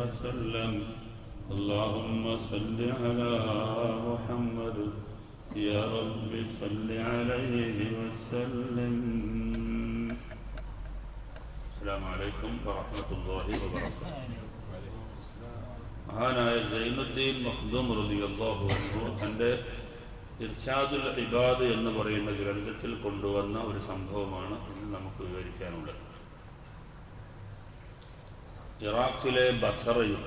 وسلم اللهم صل على محمد يا رب صل عليه وسلم السلام عليكم ورحمة الله وبركاته മഹാനായ സൈനുദ്ദീൻ മഖ്ദൂം റളിയല്ലാഹു അൻഹു തൻ്റെ ഇർഷാദുൽ ഇബാദ് എന്ന് പറയുന്ന ഗ്രന്ഥത്തിൽ കൊണ്ടുവന്ന ഒരു സംഭവമാണ് ഇന്ന് നമുക്ക് വിവരിക്കാനുള്ളത് ഇറാഖിലെ ബസറയിൽ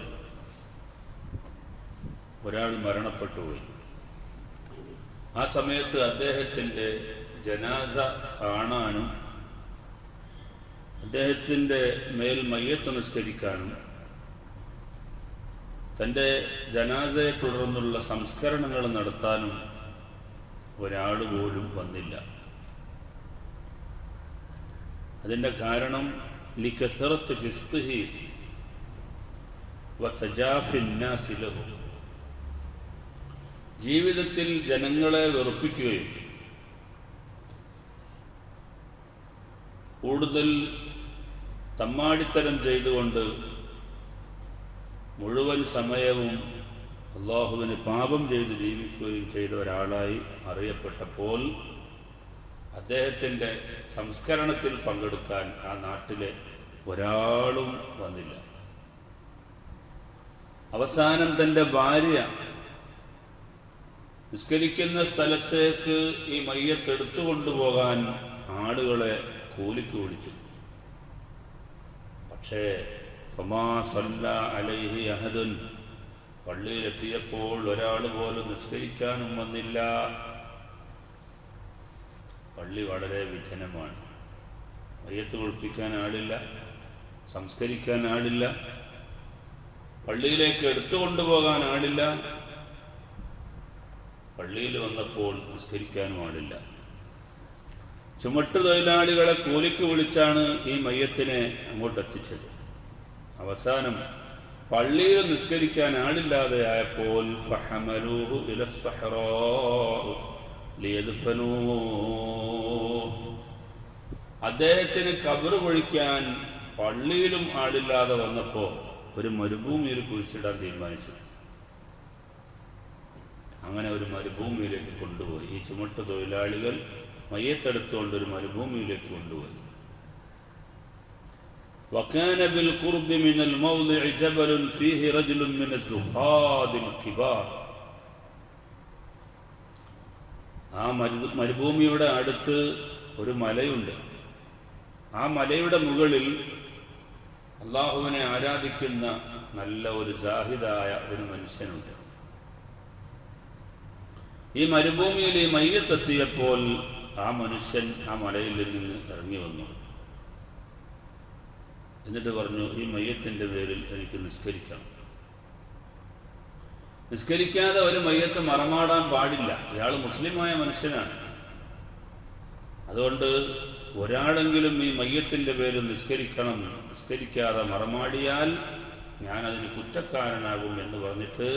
ഒരാൾ മരണപ്പെട്ടുപോയി ആ സമയത്ത് അദ്ദേഹത്തിന്റെ ജനാസ കാണാനും അദ്ദേഹത്തിന്റെ മേൽ മയ്യത്ത് നിസ്കരിക്കാനും തന്റെ ജനാസയെ തുടർന്നുള്ള സംസ്കരണങ്ങൾ നടത്താനും ഒരാൾ പോലും വന്നില്ല. അതിന്റെ കാരണം ലിക്കസറത്ത് ഫിസ്തുഹി ജീവിതത്തിൽ ജനങ്ങളെ വെറുപ്പിക്കുകയും കൂടുതൽ തമ്മാടിത്തരം ചെയ്തുകൊണ്ട് മുഴുവൻ സമയവും അള്ളാഹുവിന് പാപം ചെയ്ത് ജീവിക്കുകയും ചെയ്ത ഒരാളായി അറിയപ്പെട്ടപ്പോൾ അദ്ദേഹത്തിന്റെ സംസ്കരണത്തിൽ പങ്കെടുക്കാൻ ആ നാട്ടിലെ ഒരാളും വന്നില്ല. അവസാനം തന്റെ ഭാര്യ നിസ്കരിക്കുന്ന സ്ഥലത്തേക്ക് ഈ മയ്യത്തെടുത്തു കൊണ്ടുപോകാൻ ആളുകളെ കൂലിക്ക് വിളിച്ചു. പക്ഷേ അലൈഹി അഹദുൻ പള്ളിയിലെത്തിയപ്പോൾ ഒരാൾ പോലും നിസ്കരിക്കാനും വന്നില്ല. പള്ളി വളരെ വിജനമാണ്. മയ്യത്ത് കുളിപ്പിക്കാൻ ആളില്ല സംസ്കരിക്കാൻ ആളില്ല. പള്ളിയിലേക്ക് എടുത്തു കൊണ്ടുപോകാൻ ആളില്ല. പള്ളിയിൽ വന്നപ്പോൾ നിസ്കരിക്കാനും ആളില്ല. ചുമട്ടു തൊഴിലാളികളെ കൂലിക്ക് വിളിച്ചാണ് ഈ മയ്യത്തിനെ അങ്ങോട്ട് എത്തിച്ചത്. അവസാനം പള്ളിയിൽ നിസ്കരിക്കാൻ ആളില്ലാതെ ആയപ്പോൾ. അദ്ദേഹത്തിന് കബറ് പൊഴിക്കാൻ പള്ളിയിലും ആളില്ലാതെ വന്നപ്പോൾ ഒരു മരുഭൂമിയിൽ കുഴിച്ചിടാൻ തീരുമാനിച്ചു അങ്ങനെ ഒരു മരുഭൂമിയിലേക്ക് കൊണ്ടുപോയി ഈ ചുമട്ട് തൊഴിലാളികൾ മയ്യത്തെടുത്തുകൊണ്ട് ഒരു മരുഭൂമിയിലേക്ക് കൊണ്ടുപോയി وكان بالقرب من الموضع جبل فيه رجل من الزهاد الكبار ആ മരു മരുഭൂമിയുടെ അടുത്ത് ഒരു മലയുണ്ട് ആ മലയുടെ മുകളിൽ അള്ളാഹുവിനെ ആരാധിക്കുന്ന നല്ല ഒരു സാഹിതായ ഒരു മനുഷ്യനുണ്ട്. ഈ മരുഭൂമിയിൽ ഈ മയ്യത്തെത്തിയപ്പോൾ ആ മനുഷ്യൻ ആ മലയിൽ നിന്ന് ഇറങ്ങി വന്നു. എന്നിട്ട് പറഞ്ഞു ഈ മയ്യത്തിന്റെ പേരിൽ എനിക്ക് നിസ്കരിക്കണം. നിസ്കരിക്കാതെ ഒരു മയ്യത്ത് മറമാടാൻ പാടില്ല. ഇയാൾ മുസ്ലിമായ മനുഷ്യനാണ്. അതുകൊണ്ട് ഒരാളെങ്കിലും ഈ മയ്യത്തിന്റെ പേരിൽ നിസ്കരിക്കണം നിസ്കരിക്കാതെ മറമാടിയാൽ ഞാനതിന് കുറ്റക്കാരനാകും എന്ന് പറഞ്ഞിട്ട്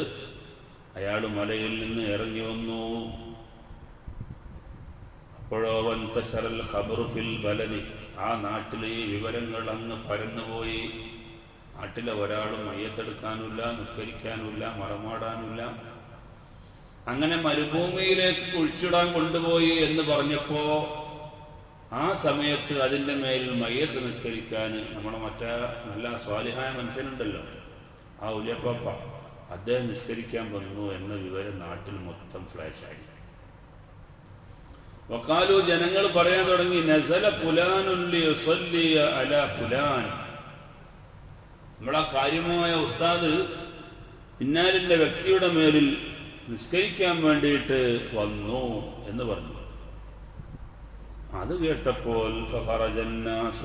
അയാൾ മലയിൽ നിന്ന് ഇറങ്ങി വന്നു. അപ്പോഴോ വൻതശറൽ ഖബറു ഫിൽ ബലദി ആ നാട്ടിലെ ഈ വിവരങ്ങൾ അങ്ങ് പരന്നുപോയി. നാട്ടിലെ ഒരാളും മയ്യത്തെടുക്കാനുമില്ല നിസ്കരിക്കാനുമില്ല മറമാടാനുമില്ല. അങ്ങനെ മരുഭൂമിയിലേക്ക് കുഴിച്ചിടാൻ കൊണ്ടുപോയി എന്ന് പറഞ്ഞപ്പോ ആ സമയത്ത് അതിന്റെ മേൽ മയ്യത്ത് നിസ്കരിക്കാൻ നമ്മളെ മറ്റേ നല്ല സ്വാലിഹായ മനുഷ്യനുണ്ടല്ലോ. ആ ഉലിയപ്പാപ്പ അദ്ദേഹം നിസ്കരിക്കാൻ വന്നു എന്ന വിവരം നാട്ടിൽ മൊത്തം ഫ്ലാഷായി വക്കാലു ജനങ്ങൾ പറയാൻ തുടങ്ങി നസല ഫുലാനുല്ലി സ്വല്ലിയ അല ഫുലാൻ. നമ്മളെ കാര്യമായ ഉസ്താദ് ഇന്നാലിന്റെ വ്യക്തിയുടെ മേലിൽ നിസ്കരിക്കാൻ വേണ്ടിയിട്ട് വന്നു എന്ന് പറഞ്ഞു. അത് കേട്ടപ്പോൾ فخرج الناس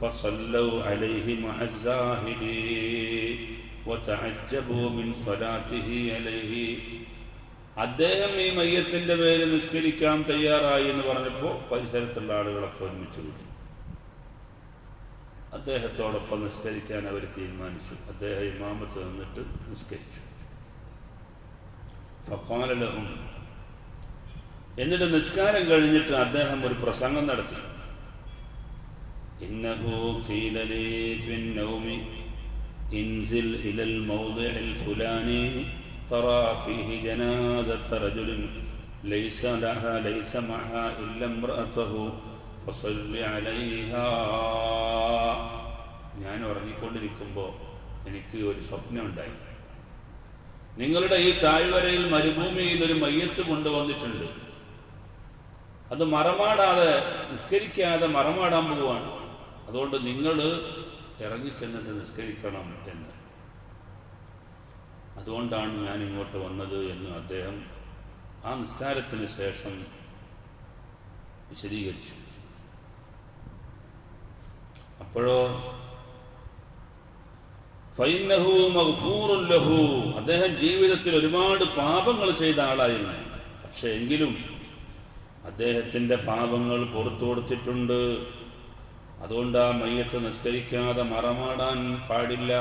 فصلوا عليه مع الزاهدين وتعجبوا من صلاته عليه അദ്ദേഹം ഈ മയ്യത്തിന്റെ പേര് നിസ്കരിക്കാൻ തയ്യാറായി എന്ന് പറഞ്ഞപ്പോൾ പരിസരത്തുള്ള ആളുകളൊക്കെ ഒരുമിച്ച് കൂടി അദ്ദേഹത്തോടൊപ്പം നിസ്കരിക്കാൻ അവർ തീരുമാനിച്ചു അദ്ദേഹം ഇമാമത്ത് നിന്നിട്ട് നിസ്കരിച്ചു ഫക്കാലലഹും എന്നിട്ട് നിസ്കാരം കഴിഞ്ഞിട്ട് അദ്ദേഹം ഒരു പ്രസംഗം നടത്തി ഇന്നഹു ഖീല ലീ ഫിൻ നൗമി انزل إلى الموضع الفلاني ترى فيه جنازة رجل ليس لها ليس معها إلا امرأته فصل عليها ഞാൻ ഉറങ്ങിക്കൊണ്ടിരിക്കുമ്പോൾ എനിക്ക് ഒരു സ്വപ്നമുണ്ടായി നിങ്ങളുടെ ഈ താഴ്വരയിൽ മരുഭൂമിയിൽ ഒരു മയ്യത്ത് കൊണ്ടുവന്നിട്ടുണ്ട് അത് മറമാടാതെ നിസ്കരിക്കാതെ മറമാടാൻ പോവുകയാണ്. അതുകൊണ്ട് നിങ്ങൾ ഇറങ്ങിച്ചെന്നിട്ട് നിസ്കരിക്കണം എന്ന്. അതുകൊണ്ടാണ് ഞാൻ ഇങ്ങോട്ട് വന്നത് എന്ന് അദ്ദേഹം ആ നിസ്കാരത്തിന് ശേഷം വിശദീകരിച്ചു. അപ്പോഴോ ലഹു. അദ്ദേഹം ജീവിതത്തിൽ ഒരുപാട് പാപങ്ങൾ ചെയ്ത ആളായിരുന്നു. പക്ഷെ എങ്കിലും അദ്ദേഹത്തിന്റെ പാപങ്ങൾ പുറത്തു കൊടുത്തിട്ടുണ്ട്. അതുകൊണ്ട് ആ മയ്യത്ത് നിസ്കരിക്കാതെ മറമാടാൻ പാടില്ല.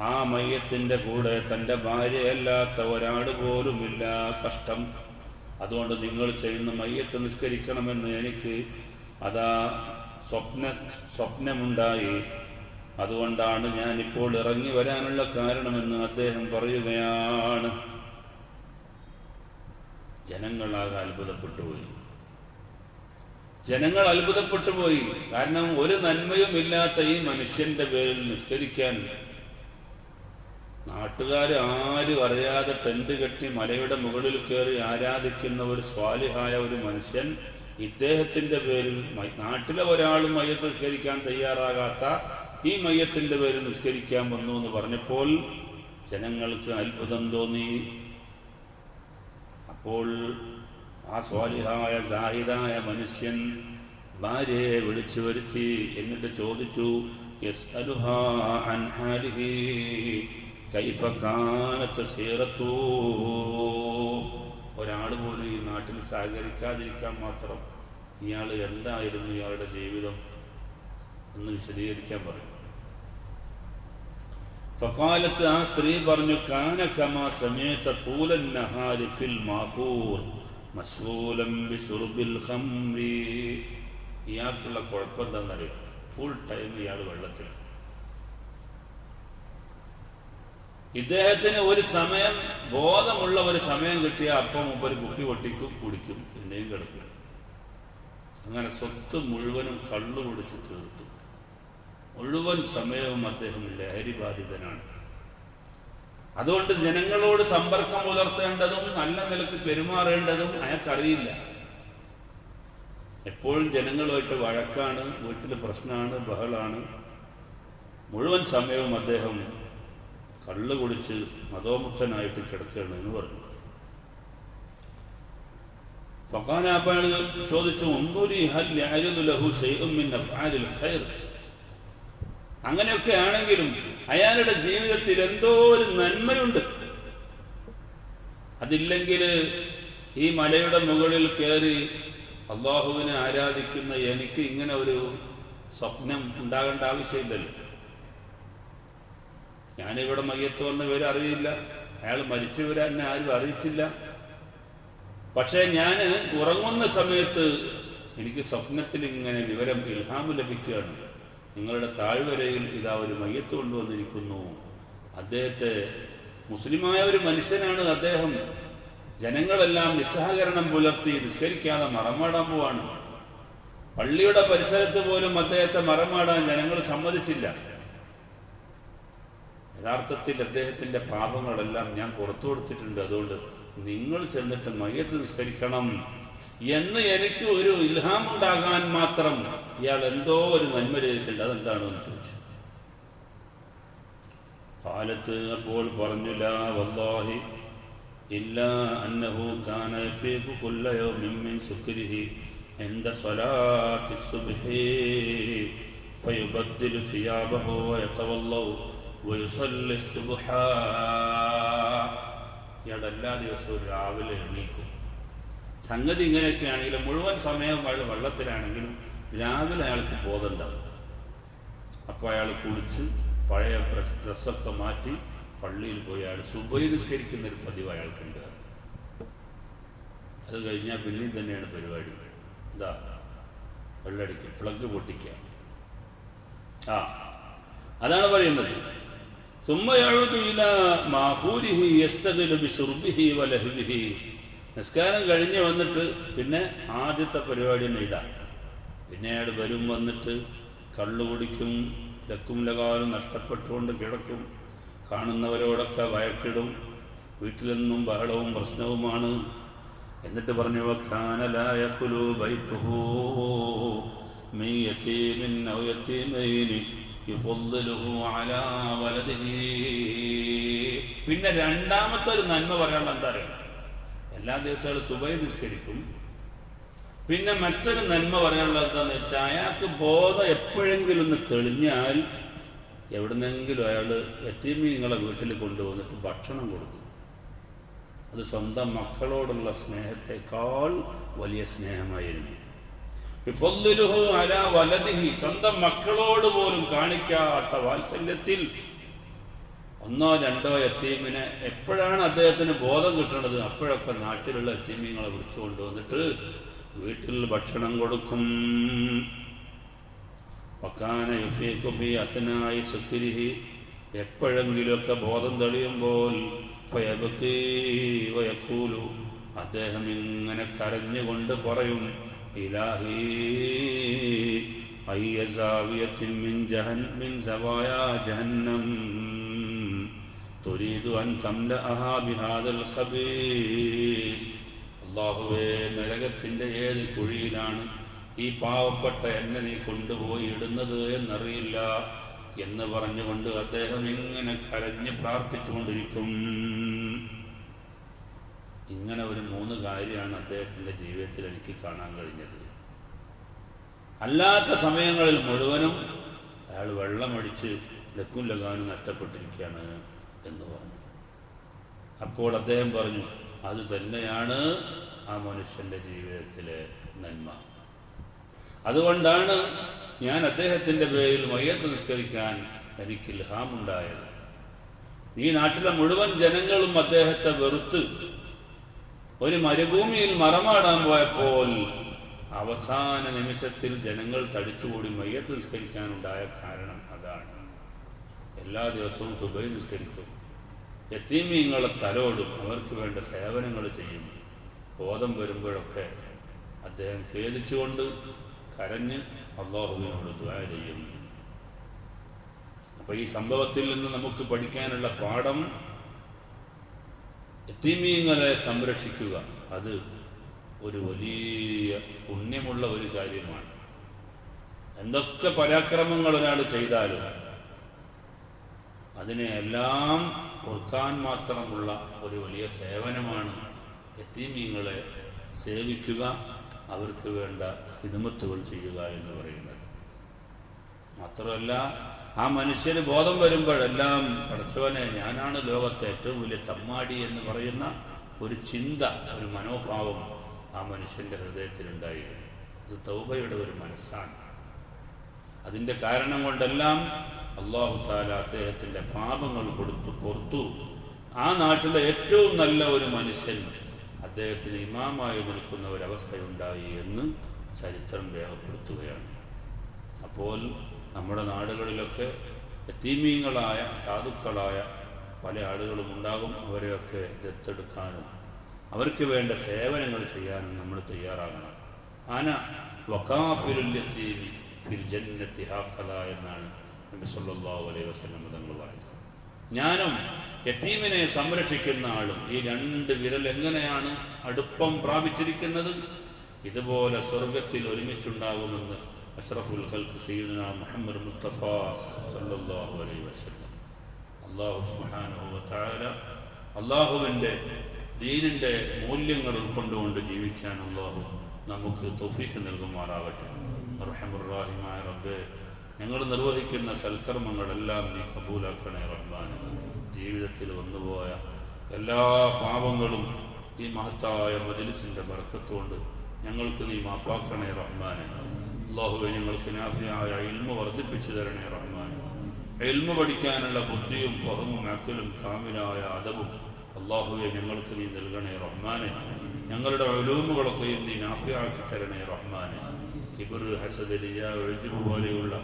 ആ മയ്യത്തിന്റെ കൂടെ തന്റെ ഭാര്യയല്ലാത്ത ഒരാൾ പോലുമില്ല. കഷ്ടം. അതുകൊണ്ട് നിങ്ങൾ ചെയ്യുന്ന മയ്യത്ത് നിസ്കരിക്കണമെന്ന് എനിക്ക് അതാ സ്വപ്ന സ്വപ്നമുണ്ടായി. അതുകൊണ്ടാണ് ഞാനിപ്പോൾ ഇറങ്ങി വരാനുള്ള കാരണമെന്ന് അദ്ദേഹം പറയുകയാണ്. ജനങ്ങളാകെ അത്ഭുതപ്പെട്ടു പോയി. ജനങ്ങൾ അത്ഭുതപ്പെട്ടു പോയി. കാരണം ഒരു നന്മയും ഇല്ലാത്ത ഈ മനുഷ്യന്റെ പേരിൽ നിസ്കരിക്കാൻ നാട്ടുകാർ ആരും അറിയാതെ ടെന്റ് കെട്ടി മലയുടെ മുകളിൽ കയറി ആരാധിക്കുന്ന ഒരു സ്വാലിഹായ ഒരു മനുഷ്യൻ ഇദ്ദേഹത്തിന്റെ പേരിൽ നാട്ടിലെ ഒരാളും മയ്യത്ത് നിസ്കരിക്കാൻ തയ്യാറാകാത്ത ഈ മയ്യത്തിന്റെ പേരിൽ നിസ്കരിക്കാൻ വന്നു എന്ന് പറഞ്ഞപ്പോൾ ജനങ്ങൾക്ക് അത്ഭുതം തോന്നി. അപ്പോൾ ആ സ്വാലിഹായ സാഹിതായ മനുഷ്യൻ ഭാര്യയെ വിളിച്ചു വരുത്തി എന്നിട്ട് ചോദിച്ചു ഒരാൾ പോലും ഈ നാട്ടിൽ സഹകരിക്കാതിരിക്കാൻ മാത്രം ഇയാൾ എന്തായിരുന്നു ഇയാളുടെ ജീവിതം എന്ന് വിശദീകരിക്കാൻ പറയും. ഫക്കാലത്ത് ആ സ്ത്രീ പറഞ്ഞു കാന കമാ سميت പൂലൻ നഹാരി ഫിൽ മാഹൂർ مسؤولا بشرب الخمر ഇയാൾക്കുള്ള കുഴപ്പം എന്താണെന്നറിയോ? ഫുൾ ടൈം ഇയാൾ വെള്ളത്തിൽ ഇദ്ദേഹത്തിന് ഒരു സമയം ബോധമുള്ള ഒരു സമയം കിട്ടിയ അപ്പം ഒരു കുപ്പി പൊട്ടിക്കും കുടിക്കും പിന്നെയും കിടക്കും. അങ്ങനെ സ്വത്ത് മുഴുവനും കള്ളു കുടിച്ച് തീർത്തു. മുഴുവൻ സമയവും അദ്ദേഹം ലഹരിബാധിതനാണ് അതുകൊണ്ട് ജനങ്ങളോട് സമ്പർക്കം പുലർത്തേണ്ടതും നല്ല നിലയ്ക്ക് പെരുമാറേണ്ടതും അയാൾക്കറിയില്ല. എപ്പോഴും ജനങ്ങളുമായിട്ട് വഴക്കാണ് വീട്ടിൽ പ്രശ്നമാണ് ബഹളാണ്. മുഴുവൻ സമയവും അദ്ദേഹം കള്ള് കുടിച്ച് മതോമുക്തനായിട്ട് കിടക്കുകയാണ് എന്ന് പറഞ്ഞു. ഫഖാനാപ്പാണ് ചോദിച്ചു "ഉൻദുരി ഹൽ ലഹു ശൈഉം മിൻ ഖൈർ? അങ്ങനെയൊക്കെ ആണെങ്കിലും അയാളുടെ ജീവിതത്തിൽ എന്തോ ഒരു നന്മയുണ്ട്. അതില്ലെങ്കിൽ ഈ മലയുടെ മുകളിൽ കയറി അള്ളാഹുവിനെ ആരാധിക്കുന്ന എനിക്ക് ഇങ്ങനെ ഒരു സ്വപ്നം ഉണ്ടാകേണ്ട ആവശ്യമില്ലല്ലോ. ഞാനിവിടെ മയ്യത്ത് വന്ന വിവരം അറിയില്ല. അയാൾ മരിച്ചവരെ എന്നെ ആരും അറിയിച്ചില്ല. പക്ഷേ ഞാൻ ഉറങ്ങുന്ന സമയത്ത് എനിക്ക് സ്വപ്നത്തിൽ ഇങ്ങനെ വിവരം ഇൽഹാമ് ലഭിക്കുകയാണ്. നിങ്ങളുടെ താഴ്വരയിൽ ഇതാ ഒരു മയ്യത്ത് കൊണ്ടുവന്നിരിക്കുന്നു. അദ്ദേഹത്തെ മുസ്ലിമായ ഒരു മനുഷ്യനാണ് അദ്ദേഹം. ജനങ്ങളെല്ലാം നിസ്സഹകരണം പുലർത്തി നിസ്കരിക്കാതെ മറമാടാൻ പോവാണ് പള്ളിയുടെ പരിസരത്ത് പോലും അദ്ദേഹത്തെ മറമാടാൻ ജനങ്ങൾ സമ്മതിച്ചില്ല. യഥാർത്ഥത്തിൽ അദ്ദേഹത്തിന്റെ പാപങ്ങളെല്ലാം ഞാൻ പുറത്തു കൊടുത്തിട്ടുണ്ട്. അതുകൊണ്ട് നിങ്ങൾ ചെന്നിട്ട് മയ്യത്ത് നിസ്കരിക്കണം. എന്ന് എനിക്ക് ഒരു ഇൽഹാം ഉണ്ടാകാൻ മാത്രം ഇയാൾ എന്തോ ഒരു നന്മ ചെയ്തിട്ടുണ്ട് അതെന്താണോ എന്ന് ചോദിച്ചു കാലത്ത് അപ്പോൾ പറഞ്ഞു ലാ വല്ലാഹി ഇല്ലാ അന്നഹു കാന യഫീഖു കുല്ല യൗമിൻ മിൻ സുക്രിഹി عند صلاة الصبح فيبدل ثيابه ويتولى ويصلي الصبح ഇയാൾ എല്ലാ ദിവസവും രാവിലെ എണീക്കും സംഗതി ഇങ്ങനെയൊക്കെയാണെങ്കിലും മുഴുവൻ സമയം അയാൾ വെള്ളത്തിലാണെങ്കിലും രാവിലെ അയാൾക്ക് ബോധമുണ്ടാവും അപ്പോൾ അയാൾ കുളിച്ച് പഴയ ഡ്രസ്- ഡ്രസ്സൊക്കെ മാറ്റി പള്ളിയിൽ പോയി അയാൾ സുബൈ നിസ്കരിക്കുന്ന ഒരു പതിവ് അയാൾക്കുണ്ട് അത് കഴിഞ്ഞാൽ പിന്നെയും തന്നെയാണ് പരിപാടി ഇതാ വെള്ളടിക്കുക ഫ്ലഗ് പൊട്ടിക്കുക ആ അതാണ് പറയുന്നത് ثم يعود إلى ماخوره يستغل بشربه ولهبه നിസ്കാരം കഴിഞ്ഞ് വന്നിട്ട് പിന്നെ ആദ്യത്തെ പരിപാടി തന്നെ പിന്നെ അയാൾ വരും വന്നിട്ട് കള്ളു കുടിക്കും ലക്കും ലകാലും നഷ്ടപ്പെട്ടുകൊണ്ട് കിടക്കും. കാണുന്നവരോടൊക്കെ വഴക്കിടും വീട്ടിൽ നിന്നും ബഹളവും പ്രശ്നവുമാണ്. എന്നിട്ട് പറഞ്ഞു വക്കാനലായ പിന്നെ രണ്ടാമത്തെ ഒരു നന്മ പറയാനുള്ള എന്താ അറിയണം എല്ലാ ദിവസവും സുബൈ നിസ്കരിക്കും. പിന്നെ മറ്റൊരു നന്മ പറയാനുള്ളത് എന്താന്ന് വെച്ചാൽ അയാൾക്ക് ബോധം എപ്പോഴെങ്കിലും ഒന്ന് തെളിഞ്ഞാൽ എവിടുന്നെങ്കിലും അയാൾ എത്തിമീങ്ങളെ വീട്ടിൽ കൊണ്ടുവന്നിട്ട് ഭക്ഷണം കൊടുക്കും. അത് സ്വന്തം മക്കളോടുള്ള സ്നേഹത്തെക്കാൾ വലിയ സ്നേഹമായിരുന്നു. സ്വന്തം മക്കളോട് പോലും കാണിക്കാത്ത വാത്സല്യത്തിൽ ഒന്നോ രണ്ടോ എത്തീമിനെ എപ്പോഴാണ് അദ്ദേഹത്തിന് ബോധം കിട്ടുന്നത് അപ്പോഴൊക്കെ നാട്ടിലുള്ള എത്തീമീങ്ങളെ വിളിച്ചു കൊണ്ടുവന്നിട്ട് വീട്ടിൽ ഭക്ഷണം കൊടുക്കും. വക്കാന യുഫീഖുബി അസനായി സുക്കിരിഹി എപ്പോഴെങ്കിലുമൊക്കെ ബോധം തെളിയുമ്പോൾ ഫയബത്തീവയക്കൂലു അദ്ദേഹം ഇങ്ങനെ കരഞ്ഞുകൊണ്ട് പറയും ഇലാഹി മിൻ ജഹൻ മിൻ സവായാ ജഹന്നം. തുരീദു അൻ തംലഅഹാ ബിഹാദൽ ഖബീർ അള്ളാഹുവേ നരകത്തിന്റെ ഏത് കുഴിയിലാണ് ഈ പാവപ്പെട്ട എന്നെ നീ കൊണ്ടുപോയി ഇടുന്നത് എന്നറിയില്ല എന്ന് പറഞ്ഞുകൊണ്ട് അദ്ദേഹം ഇങ്ങനെ കരഞ്ഞ് പ്രാർത്ഥിച്ചുകൊണ്ടിരിക്കും. ഇങ്ങനെ ഒരു മൂന്ന് കാര്യമാണ് അദ്ദേഹത്തിന്റെ ജീവിതത്തിൽ എനിക്ക് കാണാൻ കഴിഞ്ഞത്. അല്ലാത്ത സമയങ്ങളിൽ മുഴുവനും അയാൾ വെള്ളമടിച്ച് ലക്കും ലഗാനും നഷ്ടപ്പെട്ടിരിക്കുകയാണ്. എന്ന് പറഞ്ഞു. അപ്പോൾ അദ്ദേഹം പറഞ്ഞു അത് തന്നെയാണ് ആ മനുഷ്യന്റെ ജീവിതത്തിലെ നന്മ. അതുകൊണ്ടാണ് ഞാൻ അദ്ദേഹത്തിന്റെ പേരിൽ മയ്യത്ത് നിസ്കരിക്കാൻ എനിക്ക് ഇൽഹാമുണ്ടായത്. ഈ നാട്ടിലെ മുഴുവൻ ജനങ്ങളും അദ്ദേഹത്തെ വെറുത്ത് ഒരു മരുഭൂമിയിൽ മറമാടാൻ പോയപ്പോൾ അവസാന നിമിഷത്തിൽ ജനങ്ങൾ തടിച്ചുകൂടി മയ്യത്ത് നിസ്കരിക്കാനുണ്ടായ കാരണം അതാണ്. എല്ലാ ദിവസവും സുബൈ നിസ്കരിക്കും. യത്തീമീങ്ങളെ തലോടും അവർക്ക് വേണ്ട സേവനങ്ങൾ ചെയ്യും. ബോധം വരുമ്പോഴൊക്കെ അദ്ദേഹം ഖേദിച്ചുകൊണ്ട് കരഞ്ഞ് അള്ളാഹുവിനോട് ദ്വാര ചെയ്യും. അപ്പൊ ഈ സംഭവത്തിൽ നിന്ന് നമുക്ക് പഠിക്കാനുള്ള പാഠം എത്തീമീങ്ങളെ സംരക്ഷിക്കുക. അത് ഒരു വലിയ പുണ്യമുള്ള ഒരു കാര്യമാണ്. എന്തൊക്കെ പരാക്രമങ്ങൾ ഒരാൾ ചെയ്താലും അതിനെ എല്ലാം ഓർക്കാൻ മാത്രമുള്ള ഒരു വലിയ സേവനമാണ് എത്തീമീങ്ങളെ സേവിക്കുക അവർക്ക് വേണ്ട ഹിദമത്തുകൾ ചെയ്യുക എന്ന് പറയുന്നത്. മാത്രമല്ല ആ മനുഷ്യന് ബോധം വരുമ്പോഴെല്ലാം പഠിച്ചവനെ ഞാനാണ് ലോകത്തെ ഏറ്റവും വലിയ തമ്മാടി എന്ന് പറയുന്ന ഒരു ചിന്ത ഒരു മനോഭാവം ആ മനുഷ്യന്റെ ഹൃദയത്തിലുണ്ടായിരുന്നു. അത് തൗബയുടെ ഒരു മനസ്സാണ്. അതിന്റെ കാരണം കൊണ്ടെല്ലാം അള്ളാഹു താല അദ്ദേഹത്തിന്റെ പാപങ്ങൾ കൊടുത്തു പുറത്തു. ആ നാട്ടിലെ ഏറ്റവും നല്ല ഒരു മനുഷ്യൻ അദ്ദേഹത്തിന് ഇമാമായി നിൽക്കുന്ന ഒരവസ്ഥയുണ്ടായി എന്ന് ചരിത്രം രേഖപ്പെടുത്തുകയാണ്. അപ്പോൾ നമ്മുടെ നാടുകളിലൊക്കെ തീമീങ്ങളായ സാധുക്കളായ പല ആളുകളും ഉണ്ടാകും അവരെയൊക്കെ ദത്തെടുക്കാനും അവർക്ക് വേണ്ട സേവനങ്ങൾ ചെയ്യാനും നമ്മൾ തയ്യാറാകണം. ആന വക്കാഫിരുല്യത്തീമി ഫിൽ ജന്നത്തി ഹാക്കഥ എന്നാണ് നബി സല്ലല്ലാഹു അലൈഹി വസല്ലം തങ്ങൾ പറയുന്നത് ഞാനും യത്തീമിനെ സംരക്ഷിക്കുന്ന ആളും ഈ രണ്ട് വിരൽ എങ്ങനെയാണ് അടുപ്പം പ്രാപിച്ചിരിക്കുന്നത്? ഇതുപോലെ സ്വർഗത്തിൽ ഒരുമിച്ചുണ്ടാകുമെന്ന് അഷ്റഫുൽ ഖൽഖ് സീദന മുഹമ്മദ് മുസ്തഫ സല്ലല്ലാഹു അലൈഹി വസല്ലം. അല്ലാഹു സുബ്ഹാനഹു വ തആല അല്ലാഹുവിന്റെ ദീനിന്റെ മൂല്യങ്ങൾ ഉൾക്കൊണ്ടുകൊണ്ട് ജീവിക്കാൻ അല്ലാഹു നമുക്ക് തൊഫീക്ക് നൽകുമാറാവട്ടെ. റഹമുറാഹിമായ റബ്ബേ. ഞങ്ങൾ നിർവഹിക്കുന്ന സൽക്കർമ്മങ്ങളെല്ലാം നീ കബൂലാക്കണേ റഹ്മാൻ ജീവിതത്തിൽ വന്നുപോയ എല്ലാ പാപങ്ങളും ഈ മഹത്തായ മജലിസിന്റെ ബർക്കത്തുകൊണ്ട് ഞങ്ങൾക്ക് നീ മാപ്പാക്കണേ റഹ്മാനെ. അള്ളാഹുവെ ഞങ്ങൾക്ക് നാഫിയായ ഇൽമ വർദ്ധിപ്പിച്ചു തരണേ റഹ്മാനെ. എൽമ പഠിക്കാനുള്ള ബുദ്ധിയും ഫഹമും അക്കലും കാമിലായ അതവും അള്ളാഹുവെ ഞങ്ങൾക്ക് നീ നൽകണേ റഹ്മാനെ. ഞങ്ങളുടെ ഒലൂമുകളൊക്കെയും നീ നാഫിയാക്കി തരണേ റഹ്മാനെ. കിബർ ഒഴുജു പോലെയുള്ള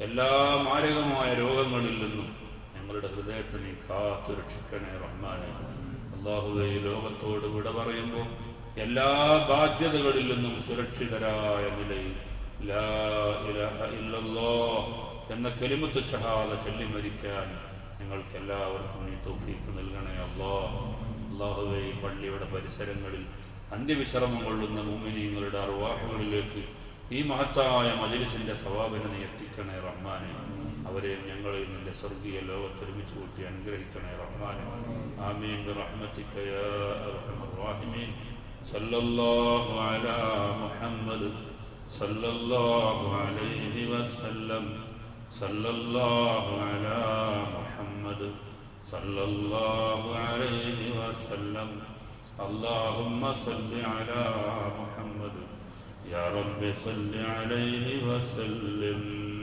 എല്ലാ മാരകമായ രോഗങ്ങളിൽ നിന്നും ഞങ്ങളുടെ ഹൃദയത്തെ നീ കാത്തു രക്ഷിക്കണേ റഹ്മാനെ. അള്ളാഹുവെ ഈ ലോകത്തോട് വിട പറയുമ്പോൾ എല്ലാ ബാധ്യതകളിൽ നിന്നും സുരക്ഷിതരായ നിലയിൽ ലാ എന്ന കെലിമത്ത് ഷഹാദ ചൊല്ലി മരിക്കാൻ ഞങ്ങൾക്ക് എല്ലാവർക്കും നീ തൗഫീഖ് നൽകണേ അല്ലാ അള്ളാഹുവെ ഈ പള്ളിയുടെ പരിസരങ്ങളിൽ അന്ത്യവിശ്രമം കൊള്ളുന്ന മുമിനീങ്ങളുടെ അറുവാഹുകളിലേക്ക് ഈ മഹത്തായ മജിലിസിന്റെ സവാബിനെ നീ എത്തിക്കണേ റഹ്മാനെ അവരെയും ഞങ്ങളെയും നിന്റെ സ്വർഗീയ ലോകത്ത് ഒരുമിച്ച് കൂട്ടി അനുഗ്രഹിക്കണേ റഹ്മാനെ ആമീൻ برحمتك يا ارحم الراحمين صلى الله على محمد صلى الله عليه وسلم صلى الله على محمد صلى الله عليه وسلم اللهم صل على محمد يا رب صل عليه وسلم.